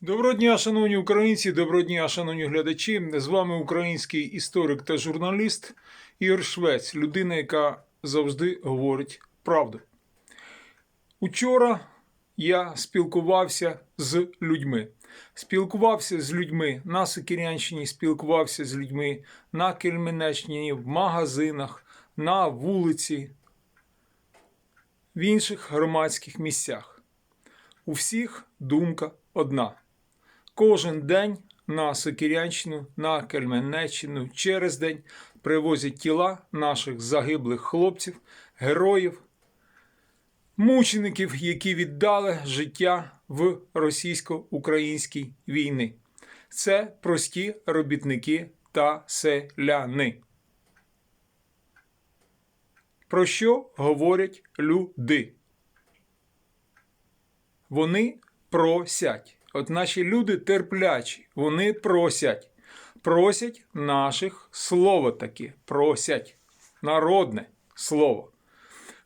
Доброго дня, шановні українці, доброго дня, шановні глядачі. З вами український історик та журналіст Ігор Швець, людина, яка завжди говорить правду. Учора я спілкувався з людьми. Спілкувався з людьми на Сокирянщині, спілкувався з людьми на Кельменеччині, в магазинах, на вулиці, в інших громадських місцях. У всіх думка одна. Кожен день на Сокирянщину, на Кельменеччину через день привозять тіла наших загиблих хлопців, героїв, мучеників, які віддали життя в російсько-українській війні. Це прості робітники та селяни. Про що говорять люди? Вони просять. От наші люди терплячі, вони просять. Просять наших слово таке. Просять. Народне слово.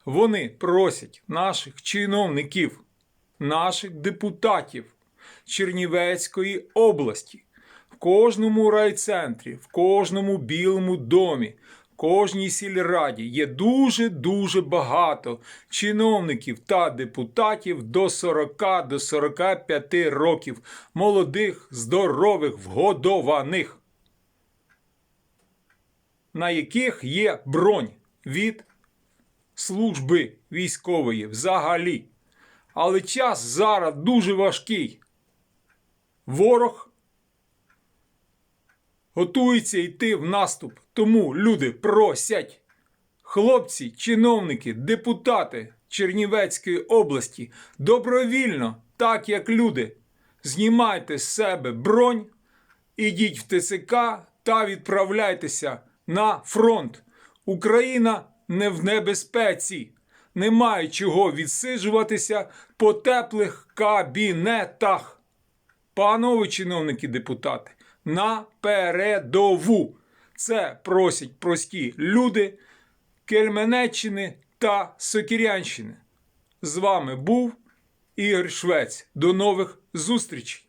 Вони просять наших чиновників, наших депутатів Чернівецької області в кожному райцентрі, в кожному білому домі, кожній сільраді є дуже-дуже багато чиновників та депутатів до 40 до 45 років, молодих, здорових, вгодованих, на яких є бронь від служби військової взагалі. Але час зараз дуже важкий. Ворог готується йти в наступ. Тому люди просять. Хлопці, чиновники, депутати Чернівецької області добровільно, так як люди, знімайте з себе бронь, ідіть в ТЦК та відправляйтеся на фронт. Україна не в небезпеці. Немає чого відсиджуватися по теплих кабінетах. Панове чиновники депутати, на передову. Це просять прості люди Кельменеччини та Сокірянщини. З вами був Ігор Швець. До нових зустрічей!